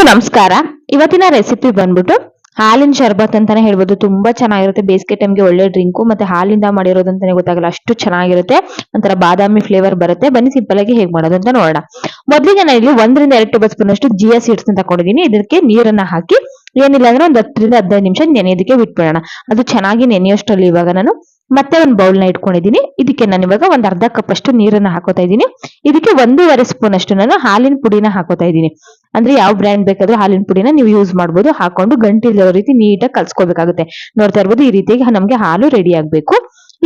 ಎಲ್ರಿಗೂ ನಮಸ್ಕಾರ. ಇವತ್ತಿನ ರೆಸಿಪಿ ಬಂದ್ಬಿಟ್ಟು ಹಾಲಿನ ಶರ್ಬತ್ ಅಂತಾನೆ ಹೇಳ್ಬೋದು. ತುಂಬಾ ಚೆನ್ನಾಗಿರುತ್ತೆ. ಬೇಸಿಗೆ ಟೈಮ್ಗೆ ಒಳ್ಳೆ ಡ್ರಿಂಕು ಮತ್ತೆ ಹಾಲಿಂದ ಮಾಡಿರೋದು ಅಂತಾನೆ ಗೊತ್ತಾಗಲ್ಲ. ಅಷ್ಟು ಚೆನ್ನಾಗಿರುತ್ತೆ. ಒಂಥರ ಬಾದಾಮಿ ಫ್ಲೇವರ್ ಬರುತ್ತೆ. ಬನ್ನಿ ಸಿಂಪಲ್ ಆಗಿ ಹೇಗೆ ಮಾಡೋದು ಅಂತ ನೋಡೋಣ. ಮೊದಲಿಗೆ ನಾನು ಇಲ್ಲಿ ಒಂದರಿಂದ ಎರಡು ಟೇಬಲ್ ಸ್ಪೂನ್ ಅಷ್ಟು ಜಿಯಾ ಸೀಡ್ಸ್ ತಗೊಂಡಿದ್ದೀನಿ ಇದಕ್ಕೆ ನೀರನ್ನ ಹಾಕಿ ಏನಿಲ್ಲ ಅಂದ್ರೆ ಒಂದು ಹತ್ತರಿಂದ ಹದಿನೈದು ನಿಮಿಷ ನೆನೆಯೋದಕ್ಕೆ ಬಿಟ್ಬಿಡೋಣ. ಅದು ಚೆನ್ನಾಗಿ ನೆನೆಯೋಷ್ಟರಲ್ಲಿ ಇವಾಗ ನಾನು ಮತ್ತೆ ಒಂದು ಬೌಲ್ನ ಇಟ್ಕೊಂಡಿದ್ದೀನಿ. ಇದಕ್ಕೆ ನಾನು ಇವಾಗ ಒಂದು ಅರ್ಧ ಕಪ್ ಅಷ್ಟು ನೀರನ್ನ ಹಾಕೋತಾ ಇದ್ದೀನಿ. ಇದಕ್ಕೆ ಒಂದೂವರೆ ಸ್ಪೂನ್ ಅಷ್ಟು ನಾನು ಹಾಲಿನ ಪುಡಿನ ಹಾಕೋತಾ ಇದ್ದೀನಿ. ಅಂದ್ರೆ ಯಾವ ಬ್ರ್ಯಾಂಡ್ ಬೇಕಾದ್ರೂ ಹಾಲಿನ ಪುಡಿನ ನೀವು ಯೂಸ್ ಮಾಡ್ಬೋದು. ಹಾಕೊಂಡು ಗಂಟಿಲ್ಲೋ ರೀತಿ ನೀಟಾಗಿ ಕಲ್ಸ್ಕೊಬೇಕಾಗುತ್ತೆ ನೋಡ್ತಾ ಇರ್ಬೋದು, ಈ ರೀತಿಯಾಗಿ ನಮ್ಗೆ ಹಾಲು ರೆಡಿ ಆಗ್ಬೇಕು.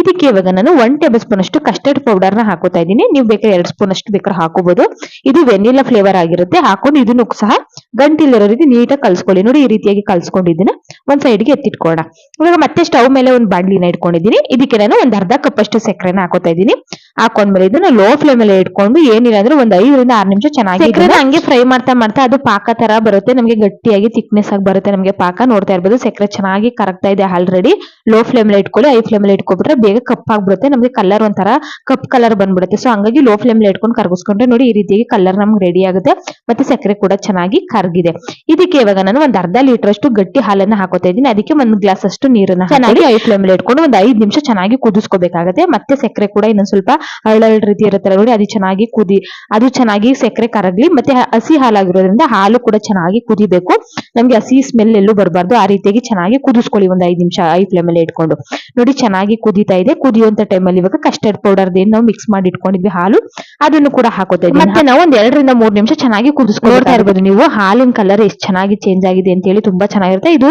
ಇದಕ್ಕೆ ಇವಾಗ ನಾನು ಒನ್ ಟೇಬಲ್ ಸ್ಪೂನ್ ಅಷ್ಟು ಕಸ್ಟರ್ಡ್ ಪೌಡರ್ನ ಹಾಕೋತಾ ಇದ್ದೀನಿ. ನೀವು ಬೇಕಾದ್ರೆ ಎರಡು ಸ್ಪೂನ್ ಅಷ್ಟು ಬೇಕಾದ್ರೆ ಹಾಕೋಬಹುದು ಇದು ವೆನಿಲಾ ಫ್ಲೇವರ್ ಆಗಿರುತ್ತೆ. ಹಾಕೊಂಡು ಇದನ್ನು ಸಹ ಗಂಟಿಲಿರೋ ರೀತಿ ನೀಟಾಗಿ ಕಲ್ಸ್ಕೊಳ್ಳಿ. ನೋಡಿ ಈ ರೀತಿಯಾಗಿ ಕಲ್ಸ್ಕೊಂಡಿದ್ದೀನಿ. ಒಂದ್ ಸೈಡ್ಗೆ ಎತ್ತಿಟ್ಕೊಳ್ಳೋಣ. ಇವಾಗ ಮತ್ತೆ ಸ್ಟವ್ ಮೇಲೆ ಒಂದು ಬಾಂಡ್ಲಿನ ಇಟ್ಕೊಂಡಿದ್ದೀನಿ. ಇದಕ್ಕೆ ನಾನು ಒಂದು ಅರ್ಧ ಕಪ್ ಅಷ್ಟು ಸಕ್ಕರೆನ ಹಾಕೋತಾ ಇದ್ದೀನಿ. ಹಾಕೊಂಡ್ಮೇಲೆ ಇದನ್ನ ಲೋ ಫ್ಲೇಮ್ ಮೇಲೆ ಇಟ್ಕೊಂಡು ಏನಿಲ್ಲ ಅಂದ್ರೆ ಒಂದು ಐದರಿಂದ ಆರು ನಿಮಿಷ ಚೆನ್ನಾಗಿ ಹಂಗೆ ಫ್ರೈ ಮಾಡ್ತಾ ಮಾಡ್ತಾ ಅದು ಪಾಕ ತರ ಬರುತ್ತೆ. ನಮಗೆ ಗಟ್ಟಿಯಾಗಿ ತಿಕ್ನೆಸ್ ಆಗಿ ಬರುತ್ತೆ ನಮಗೆ ಪಾಕ. ನೋಡ್ತಾ ಇರ್ಬೋದು ಸಕ್ಕರೆ ಚೆನ್ನಾಗಿ ಕರಗ್ತಾ ಇದೆ ಆಲ್ರೆಡಿ ಲೋ ಫ್ಲೇಮ್ ಅಲ್ಲಿ ಇಟ್ಕೊಳ್ಳಿ. ಐ ಫ್ಲೇಮ್ ಅಲ್ಲಿ ಇಟ್ಕೊಬಿಟ್ರೆ ಬೇಗ ಕಪ್ ಆಗ್ಬಿಡುತ್ತೆ. ನಮಗೆ ಕಲರ್ ಒಂಥರ ಕಪ್ ಕಲರ್ ಬಂದ್ಬಿಡುತ್ತೆ. ಸೊ ಹಂಗಾಗಿ ಲೋ ಫ್ಲೇಮ್ ಇಟ್ಕೊಂಡು ಕರ್ಗಿಸ್ಕೊಂಡ್ರೆ ನೋಡಿ ಈ ರೀತಿಯಾಗಿ ಕಲರ್ ನಮ್ಗೆ ರೆಡಿ ಆಗುತ್ತೆ. ಮತ್ತೆ ಸಕ್ಕರೆ ಕೂಡ ಚೆನ್ನಾಗಿ ಕರಗಿದೆ. ಇದಕ್ಕೆ ಇವಾಗ ನಾನು ಒಂದ್ ಅರ್ಧ ಲೀಟರ್ ಅಷ್ಟು ಗಟ್ಟಿ ಹಾಲನ್ನ ಹಾಕೋತಾ ಇದ್ದೀನಿ. ಅದಕ್ಕೆ ಒಂದ್ ಗ್ಲಾಸ್ ಅಷ್ಟು ನೀರನ್ನ ಹಾಕಿ ಐ ಫ್ಲೇಮ್ ಇಟ್ಕೊಂಡು ಒಂದ್ ಐದು ನಿಮಿಷ ಚೆನ್ನಾಗಿ ಕುದಿಸ್ಕೋಬೇಕಾಗುತ್ತೆ. ಮತ್ತೆ ಸಕ್ಕರೆ ಕೂಡ ಇನ್ನೊಂದ್ ಸ್ವಲ್ಪ ಹಳ್ಳ ರೀತಿ ಇರುತ್ತಲ್ಲ ನೋಡಿ, ಅದು ಚೆನ್ನಾಗಿ ಕುದಿ, ಅದು ಚೆನ್ನಾಗಿ ಸಕ್ಕರೆ ಕರಗ್ಲಿ, ಮತ್ತೆ ಹಸಿ ಹಾಲಾಗಿರೋದ್ರಿಂದ ಹಾಲು ಕೂಡ ಚೆನ್ನಾಗಿ ಕುದಿಬೇಕು. ನಮ್ಗೆ ಹಸಿ ಸ್ಮೆಲ್ ಎಲ್ಲೂ ಬರಬಾರ್ದು. ಆ ರೀತಿಯಾಗಿ ಚೆನ್ನಾಗಿ ಕುದಿಸ್ಕೊಳ್ಳಿ ಒಂದ್ ಐದ್ ನಿಮಿಷ ಐ ಫ್ಲೇಮ್ ಇಟ್ಕೊಂಡು ನೋಡಿ, ಚೆನ್ನಾಗಿ ಕುದೀತಾ ಇದೆ ಕುದಿಯುವಂತ ಟೈಮಲ್ಲಿ ಇವಾಗ ಕಸ್ಟರ್ಡ್ ಪೌಡರ್ ಏನ್ ನಾವು ಮಿಕ್ಸ್ ಮಾಡಿ ಇಟ್ಕೊಂಡಿದ್ವಿ ಹಾಲು ಅದನ್ನು ಕೂಡ ಹಾಕೋತಾ ಇದ್ವಿ ಮತ್ತೆ ನಾವು ಒಂದ್ ಎರಡರಿಂದ ಮೂರ್ ನಿಮಿಷ ಚೆನ್ನಾಗಿ ಕುದಿಸ್ಕೊಳ್ತಾ ಇರ್ಬೋದು ನೀವು ಹಾಲಿನ ಕಲರ್ ಎಷ್ಟು ಚೆನ್ನಾಗಿ ಚೇಂಜ್ ಆಗಿದೆ ಅಂತ ಹೇಳಿ ತುಂಬಾ ಚೆನ್ನಾಗಿರುತ್ತೆ. ಇದು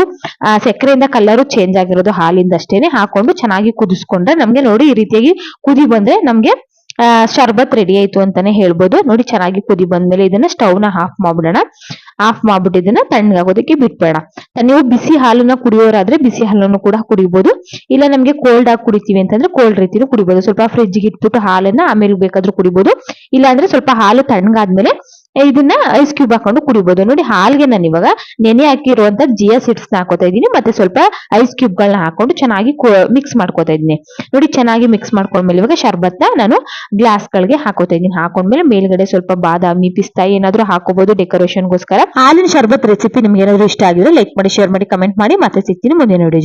ಸಕ್ಕರೆಯಿಂದ ಕಲರ್ ಚೇಂಜ್ ಆಗಿರೋದು ಹಾಲಿಂದ ಅಷ್ಟೇನೆ ಹಾಕೊಂಡು ಚೆನ್ನಾಗಿ ಕುದಿಸ್ಕೊಂಡ್ರೆ ನಮ್ಗೆ ನೋಡಿ ಈ ರೀತಿಯಾಗಿ ಕುದಿ ಬಂದ್ರೆ ನಮ್ಗೆ ಶರ್ಬತ್ ರೆಡಿ ಆಯ್ತು ಅಂತಾನೆ ಹೇಳ್ಬೋದು. ನೋಡಿ, ಚೆನ್ನಾಗಿ ಕುದಿ ಬಂದ್ಮೇಲೆ ಇದನ್ನ ಸ್ಟವ್ನ ಆಫ್ ಮಾಡ್ಬಿಡೋಣ. ಆಫ್ ಮಾಡ್ಬಿಟ್ಟು ಇದನ್ನ ತಣ್ಣಗಾಗೋದಕ್ಕೆ ಬಿಟ್ಬೇಡ. ನೀವು ಬಿಸಿ ಹಾಲನ್ನ ಕುಡಿಯೋರಾದ್ರೆ ಬಿಸಿ ಹಾಲನ್ನು ಕೂಡ ಕುಡಿಬಹುದು ಇಲ್ಲ ನಮ್ಗೆ ಕೋಲ್ಡ್ ಆಗಿ ಕುಡಿತೀವಿ ಅಂತಂದ್ರೆ ಕೋಲ್ಡ್ ರೀತಿನೂ ಕುಡಿಬಹುದು ಸ್ವಲ್ಪ ಫ್ರಿಜ್ಗೆ ಇಟ್ಬಿಟ್ಟು ಹಾಲನ್ನ ಆಮೇಲೆ ಬೇಕಾದ್ರೂ ಕುಡಿಬಹುದು ಇಲ್ಲ ಅಂದ್ರೆ ಸ್ವಲ್ಪ ಹಾಲು ತಣ್ಣಗಾದ್ಮೇಲೆ ಇದನ್ನ ಐಸ್ ಕ್ಯೂಬ್ ಹಾಕೊಂಡು ಕುಡಿಬಹುದು ನೋಡಿ ಹಾಲ್ಗೆ ನಾನು ಇವಾಗ ನೆನೆ ಹಾಕಿರುವಂತ ಜಿಯಾ ಸೀಡ್ಸ್ನ ಹಾಕೋತಾ ಇದೀನಿ ಮತ್ತೆ ಸ್ವಲ್ಪ ಐಸ್ ಕ್ಯೂಬ್ ಗಳನ್ನ ಹಾಕೊಂಡು ಚೆನ್ನಾಗಿ ಮಿಕ್ಸ್ ಮಾಡ್ಕೋತಾ ಇದೀನಿ ನೋಡಿ, ಚೆನ್ನಾಗಿ ಮಿಕ್ಸ್ ಮಾಡ್ಕೊಂಡ್ಮೇಲೆ ಇವಾಗ ಶರ್ಬತ್ನ ನಾನು ಗ್ಲಾಸ್ ಗಳಿಗೆ ಹಾಕೋತಾ ಇದೀನಿ ಹಾಕೊಂಡ್ಮೇಲೆ ಮೇಲ್ಗಡೆ ಸ್ವಲ್ಪ ಬಾದಾಮಿ, ಪಿಸ್ತಾ ಏನಾದ್ರೂ ಹಾಕೋಬಹುದು ಡೆಕೋರೇಷನ್ಗೋಸ್ಕರ ಹಾಲಿನ ಶರ್ಬತ್ ರೆಸಿಪಿ ನಿಮ್ಗೆ ಏನಾದ್ರು ಇಷ್ಟ ಆಗಿದ್ರೆ ಲೈಕ್ ಮಾಡಿ ಶೇರ್ ಮಾಡಿ ಕಮೆಂಟ್ ಮಾಡಿ. ಮತ್ತೆ ಸಿಗ್ತೀನಿ ಮುಂದೆ ವಿಡಿಯೋ